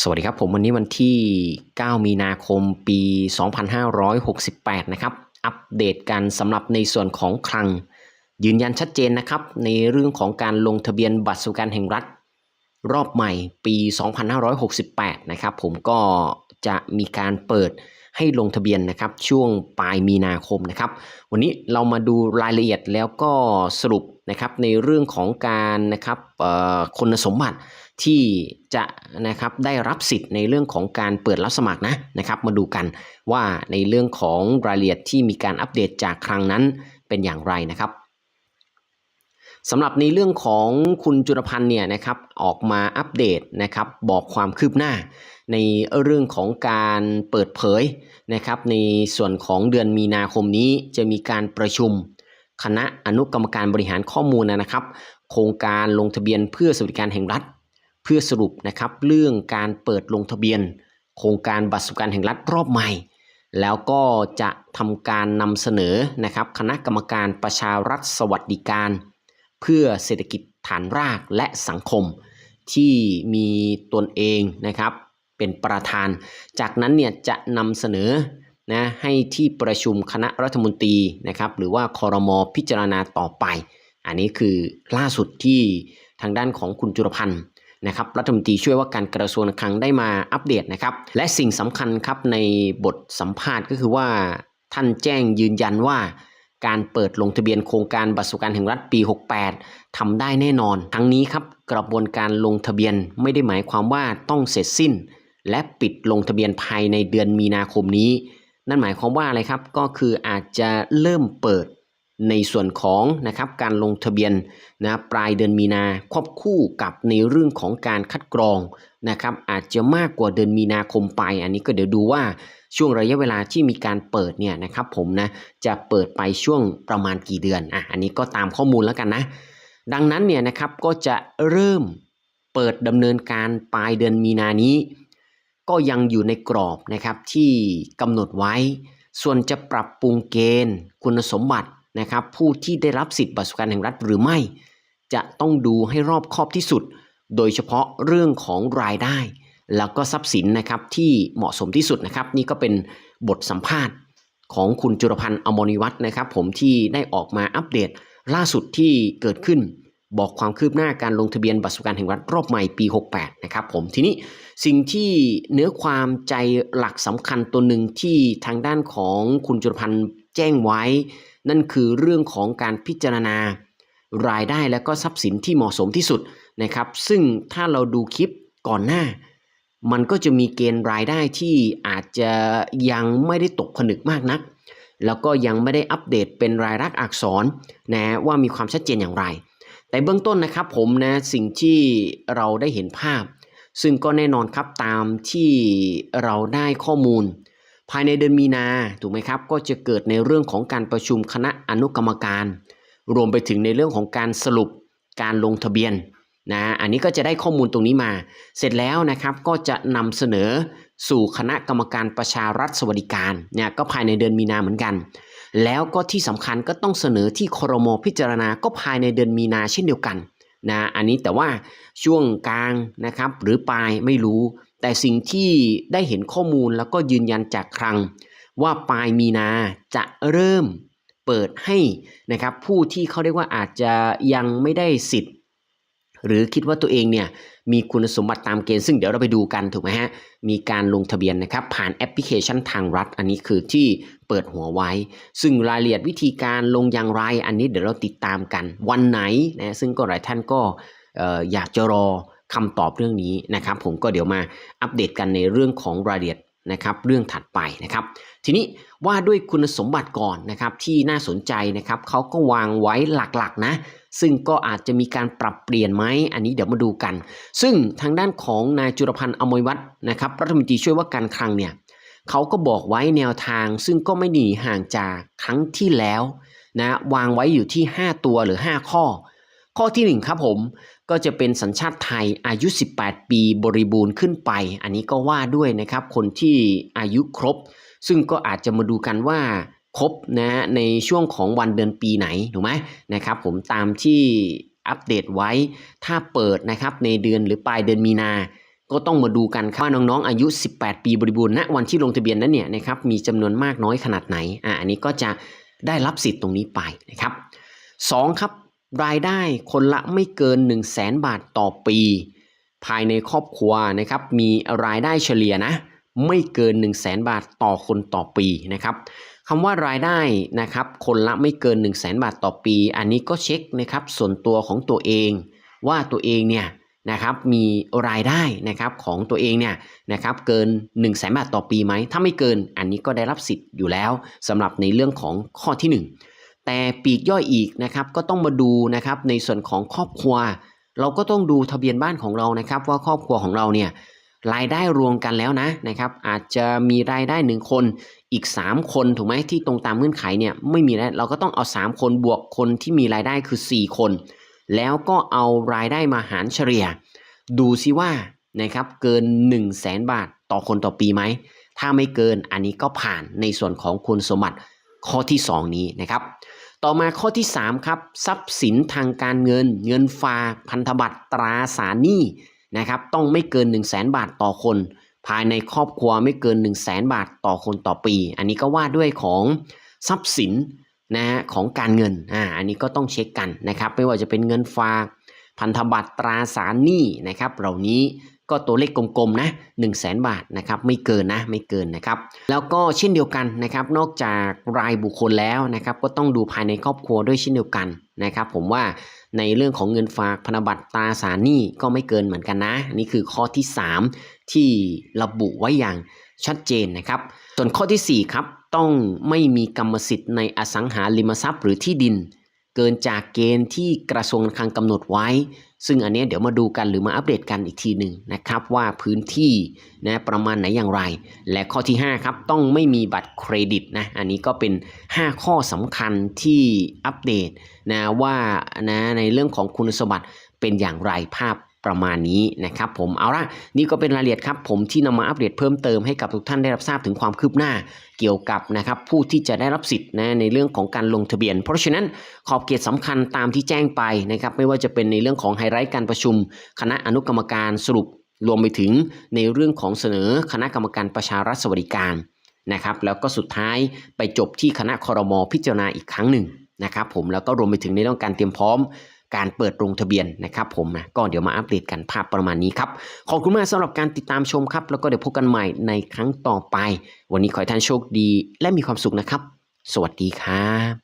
สวัสดีครับผมวันนี้วันที่ 9 มีนาคมปี 2568 นะครับ อัปเดตกันสำหรับในส่วนของคลัง ยืนยันชัดเจนนะครับ ในเรื่องของการลงทะเบียนบัตรสวัสดิการแห่งรัฐ รอบใหม่ปี 2568 นะครับ ผมก็จะมีการเปิด ให้ลงทะเบียนนะครับช่วงปลายมีนาคมนะครับ วันนี้เรามาดูรายละเอียดแล้วก็สรุปนะครับในเรื่องของการนะครับคุณสมบัติที่จะนะครับได้รับสิทธิ์ในเรื่องของการเปิดรับสมัครนะนะครับ มาดูกันว่าในเรื่องของรายละเอียดที่มีการอัปเดตจากครั้งนั้นเป็นอย่างไรนะครับ สำหรับในเรื่องของคุณจุลพันธ์เนี่ยนะครับออกมาอัปเดตนะครับบอกความคืบหน้า ในเรื่องของการเปิดเผยนะครับในส่วนของเดือนมีนาคมนี้จะมีการประชุม คณะอนุกรรมการบริหารข้อมูลนะครับ โครงการลงทะเบียนเพื่อสวัสดิการแห่งรัฐ เพื่อสรุปนะครับเรื่องการเปิดลงทะเบียน โครงการบัตรสวัสดิการแห่งรัฐรอบใหม่ แล้วก็จะทำการนำเสนอนะครับคณะกรรมการประชารัฐสวัสดิการ เพื่อเศรษฐกิจฐานรากและสังคม ที่มีตนเองนะครับ เป็นประธาน จากนั้นเนี่ยจะนำเสนอนะให้ที่ประชุมคณะรัฐมนตรีนะครับ หรือว่าคอรมอพิจารณาต่อไป อันนี้คือล่าสุดที่ทางด้านของคุณจุลพันธ์นะครับรัฐมนตรีช่วยว่าการกระทรวงการคลังได้มาอัปเดตนะครับ และสิ่งสำคัญครับในบทสัมภาษณ์ก็คือว่าท่านแจ้งยืนยันว่า การเปิดลงทะเบียนโครงการบัตรสวัสดิการแห่งรัฐปี 68ทำได้แน่นอน ทั้งนี้ครับกระบวนการลงทะเบียนไม่ได้หมายความว่าต้องเสร็จสิ้น และปิดลงทะเบียนภายในเดือนมีนาคมนี้ นั่นหมายความว่าอะไรครับก็คืออาจจะเริ่มเปิด ในส่วนของนะครับการลงทะเบียนนะปลายเดือนมีนาควบคู่กับในเรื่องของการคัดกรองนะครับอาจจะมากกว่าเดือนมีนาคมไป อันนี้ก็เดี๋ยวดูว่าช่วงระยะเวลาที่มีการเปิดเนี่ยนะครับผมนะจะเปิดไปช่วงประมาณกี่เดือนอะอันนี้ก็ตามข้อมูลแล้วกันนะ ดังนั้นเนี่ยนะครับก็จะเริ่มเปิดดำเนินการปลายเดือนมีนานี้ ก็ยังอยู่ในกรอบนะครับที่กำหนดไว้ ส่วนจะปรับปรุงเกณฑ์ คุณสมบัติ นะครับ ผู้ที่ได้รับสิทธิ์บัตรสวัสดิการแห่งรัฐหรือไม่ จะต้องดูให้รอบคอบที่สุด โดยเฉพาะเรื่องของรายได้ แล้วก็ทรัพย์สินนะครับที่เหมาะสมที่สุดนะครับ นี่ก็เป็นบทสัมภาษณ์ของคุณจุลพันธ์อมรนิวัฒน์นะครับ ผมที่ได้ออกมาอัปเดตล่าสุดที่เกิดขึ้น บอกความคืบหน้าการลงทะเบียนบัตรสวัสดิการแห่งรัฐรอบใหม่ปี 68 นะครับผมทีนี้สิ่งที่เนื้อความใจหลักสำคัญตัวหนึ่งที่ทางด้านของคุณจุลพันธ์แจ้งไว้ นั่นคือเรื่องของการพิจารณารายได้และก็ทรัพย์สินที่เหมาะสมที่สุดนะครับ ซึ่งถ้าเราดูคลิปก่อนหน้า มันก็จะมีเกณฑ์รายได้ที่อาจจะยังไม่ได้ตกผนึกมากนัก แล้วก็ยังไม่ได้อัปเดตเป็นรายลักษณ์อักษรนะว่ามีความชัดเจนอย่างไร แต่เบื้องต้นนะครับผมนะสิ่งที่เราได้เห็นภาพ ซึ่งก็แน่นอนครับตามที่เราได้ข้อมูล ภายในเดือนมีนาถูกไหมครับ ก็จะเกิดในเรื่องของการประชุมคณะอนุกรรมการ รวมไปถึงในเรื่องของการสรุปการลงทะเบียนนะอันนี้ก็จะได้ข้อมูลตรงนี้มา เสร็จแล้วนะครับก็จะนำเสนอสู่คณะกรรมการประชารัฐสวัสดิการเนี่ยก็ภายในเดือนมีนาเหมือนกัน แล้วก็ที่สำคัญก็ต้องเสนอที่ครมพิจารณาก็ภายในเดือนมีนาเช่นเดียวกันนะอันนี้แต่ว่าช่วงกลางนะครับหรือปลายไม่รู้ แต่สิ่งที่ได้เห็นข้อมูลแล้วก็ยืนยันจากคลัง ว่าปลายมีนาจะเริ่มเปิดให้นะครับผู้ที่เขาเรียกว่าอาจจะยังไม่ได้สิทธิ์ หรือคิดว่าตัวเองเนี่ยมีคุณสมบัติตามเกณฑ์ซึ่งเดี๋ยวเราไปดูกันถูกไหมฮะ มีการลงทะเบียนนะครับ ผ่านแอปพลิเคชันทางรัฐ อันนี้คือที่เปิดหัวไว้ ซึ่งรายละเอียดวิธีการลงอย่างไร อันนี้เดี๋ยวเราติดตามกันวันไหนนะซึ่งก็หลายท่านก็อยากจะรอ คำตอบเรื่องนี้นะครับผมก็เดี๋ยวมาอัปเดตกันในเรื่องของรายละเอียดนะครับเรื่องถัดไปนะครับทีนี้ว่าด้วยคุณสมบัติก่อนนะครับที่น่าสนใจนะครับเขาก็วางไว้หลักๆนะ ซึ่งก็อาจจะมีการปรับเปลี่ยนไหมอันนี้เดี๋ยวมาดูกัน ซึ่งทางด้านของนายจุลพันธ์อมรวัฒน์นะครับรัฐมนตรีช่วยว่าการคลังเนี่ยเขาก็บอกไว้แนวทาง ซึ่งก็ไม่หนีห่างจากครั้งที่แล้วนะวางไว้อยู่ที่ 5 ตัวหรือ 5 ข้อ ข้อทีหนึ่1 ครับผมก็จะเป็นสัญชาติไทยอายุ 18 ปีบริบูรณ์ขึ้นไป อันนี้ก็ว่าด้วยนะครับคนที่อายุครบ ซึ่งก็อาจจะมาดูกันว่าครบนะในช่วงของวันเดือนปีไหนถูกไหมนะครับผมตามที่อัปเดตไว้ถ้าเปิดนะครับในเดือนหรือปลายเดือนมีนา ก็ต้องมาดูกันครับว่าน้องๆอายุ 18 ปีบริบูรณ์ณวันที่ลงทะเบียนนั้นเนี่ยนะครับมีจำนวนมากน้อยขนาดไหนอ่าอันนี้ก็จะได้รับสิทธิ์ตรงนี้ไปนะครับสองครับ รายได้คนละไม่เกิน 1 0 0 0 0แสนบาทต่อปี ภายในครอบครัวนะครับ มีรายได้เฉลี่ยนะ ไม่เกิน 1 0 0 0 0แสนบาทต่อคนต่อปีนะครับคำว่ารายได้นะครับคนละไม่เกิน 1 0 0 0 0แสนบาทต่อปี อันนี้ก็เช็คนะครับส่วนตัวของตัวเอง ว่าตัวเองเนี่ยนะครับมีรายได้นะครับของตัวเองเนี่ยนะครับเกิน 1 0 0 0 0แสนบาทต่อปีไหมถ้าไม่เกินอันนี้ก็ได้รับสิทธิ์อยู่แล้วสำหรับในเรื่องของข้อที่ 1 แต่ปีกย่อยอีกนะครับก็ต้องมาดูนะครับในส่วนของครอบครัว เราก็ต้องดูทะเบียนบ้านของเรานะครับ ว่าครอบครัวของเราเนี่ยรายได้รวมกันแล้วนะนะครับ อาจจะมีรายได้หนึ่งคนอีก 3 คนถูกไหมที่ตรงตามเงื่อนไขเนี่ยไม่มีแล้วเราก็ต้องเอา 3 คนบวกคนที่มีรายได้คือ 4 คน แล้วก็เอารายได้มาหารเฉลี่ย ดูซิว่านะครับเกิน 1 0 0 0 0แสนบาทต่อคนต่อปีไหม ถ้าไม่เกินอันนี้ก็ผ่านในส่วนของคุณสมบัติข้อที่ 2 นี้นะครับ ต่อมาข้อที่ 3 ครับ ทรัพย์สินทางการเงิน เงินฝากพันธบัตรตราสารหนี้นะครับต้องไม่เกิน 1 0 0 0 0แสนบาทต่อคน ภายในครอบครัวไม่เกิน 1 0 0 0 0แสนบาทต่อคนต่อปี อันนี้ก็ว่าด้วยของทรัพย์สินนะฮะของการเงินอ่าอันนี้ก็ต้องเช็คกันนะครับ ไม่ว่าจะเป็นเงินฝากพันธบัตรตราสารหนี้นะครับ เหล่านี้ ก็ตัวเลขกลมๆนะ1 0 0 0 0แสนบาทนะครับไม่เกินนะไม่เกินนะครับแล้วก็เช่นเดียวกันนะครับนอกจากรายบุคคลแล้วนะครับก็ต้องดูภายในครอบครัวด้วยเช่นเดียวกันนะครับผมว่าในเรื่องของเงินฝากพันธบัตรตราสารหนี้ก็ไม่เกินเหมือนกันนะนี่คือข้อที่ 3 ที่ระบุไว้อย่างชัดเจนนะครับ ส่วนข้อทีสี่4 ครับต้องไม่มีกรรมสิทธิ์ในอสังหาริมทรัพย์หรือที่ดิน เกินจากเกณฑ์ที่กระทรวงการคลังกำหนดไว้ ซึ่งอันนี้เดี๋ยวมาดูกันหรือมาอัปเดตกันอีกทีหนึ่งนะครับ ว่าพื้นที่นะประมาณไหนอย่างไร และข้อที่ 5 ครับต้องไม่มีบัตรเครดิตนะอันนี้ก็เป็น 5 ข้อสำคัญที่อัปเดตนะว่านะในเรื่องของคุณสมบัติเป็นอย่างไรภาพ ประมาณนี้นะครับผมเอาละนี่ก็เป็นรายละเอียดครับผมที่นำมาอัปเดตเพิ่มเติมให้กับทุกท่านได้รับทราบถึงความคืบหน้า เกี่ยวกับนะครับผู้ที่จะได้รับสิทธิ์นะในเรื่องของการลงทะเบียน เพราะฉะนั้นขอบเขตสำคัญตามที่แจ้งไปนะครับไม่ว่าจะเป็นในเรื่องของไฮไลท์การประชุม คณะอนุกรรมการสรุปรวมไปถึงในเรื่องของเสนอคณะกรรมการประชารัฐสวัสดิการนะครับแล้วก็สุดท้ายไปจบที่คณะคอรมอพิจารณาอีกครั้งหนึ่งนะครับผมแล้วก็รวมไปถึงในเรื่องการเตรียมพร้อม การเปิดลงทะเบียนนะครับผมนะก็เดี๋ยวมาอัปเดตกันภาพประมาณนี้ครับ ขอบคุณมากสำหรับการติดตามชมครับ แล้วก็เดี๋ยวพบกันใหม่ในครั้งต่อไป วันนี้ขอให้ท่านโชคดีและมีความสุขนะครับ สวัสดีครับ